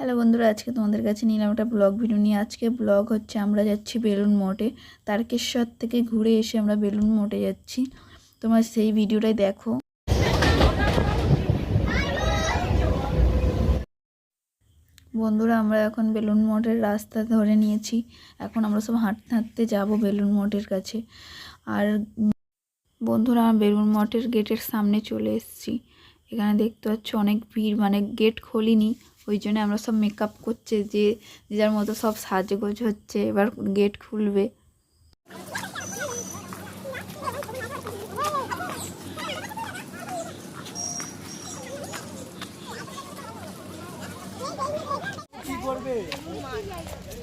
Hello বন্ধুরা, আজকে তোমাদের কাছে নিলাম একটা ব্লগ ভিডিও নিয়ে। আজকে ব্লগ হচ্ছে আমরা যাচ্ছি বেলুন মঠে। তারকেশ্বর থেকে ঘুরে এসে আমরা বেলুন মঠে যাচ্ছি। তোমার সেই ভিডিওটাই দেখো। বন্ধুরা, আমরা এখন বেলুন মঠের রাস্তা ধরে নিয়েছি। এখন আমরা সব হাঁটতে হাঁটতে যাব বেলুন মঠের কাছে। আর বন্ধুরা, আমরা বেলুন মঠের গেটের সামনে চলে এসেছি। এখানে দেখতে পাচ্ছ অনেক ভিড় মানে গেট খোলিনি। ওই জন্য আমরা সব মেকআপ করছে যে যে যার মতো সব সাজগোজ হচ্ছে এবার গেট খুলবে।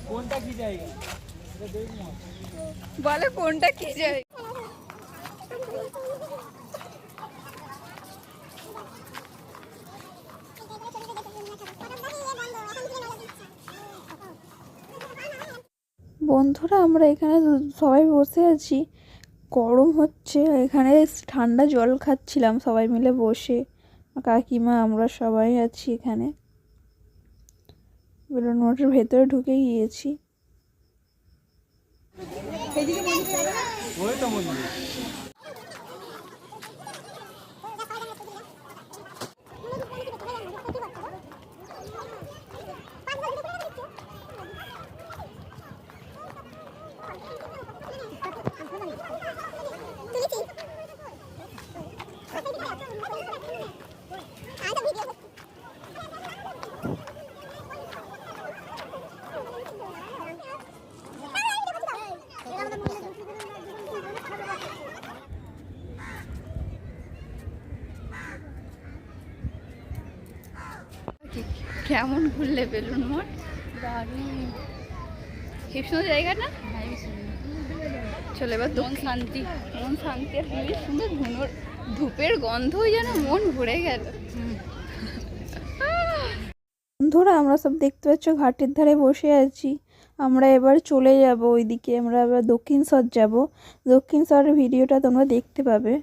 কোনটা কি জায়গা বলে কোনটা কি যায় বন্ধুরা, আমরা এখানে সবাই বসে আছি। গরম হচ্ছে এখানে ঠান্ডা জল খাচ্ছিলাম সবাই মিলে বসে। কাকিমা, আমরা সবাই আছি এখানে। বেলুন মঠের ভেতরে ঢুকে গিয়েছি। কেমন ঘুরলে বেলুন মঠ? খুব সুন্দর জায়গা না চলে এবার মন শান্তি। মন শান্তি আর খুবই সুন্দর ধুনোর ধূপের গন্ধই যেন মন ভরে গেল। বন্ধুরা আমরা সব দেখতে পাচ্ছ ঘাটের ধারে বসে আছি। আমরা এবার চলে যাব ওইদিকে আমরা এবার দক্ষিণ সর যাব। দক্ষিণ সরের ভিডিওটা তোমরা দেখতে পাবে।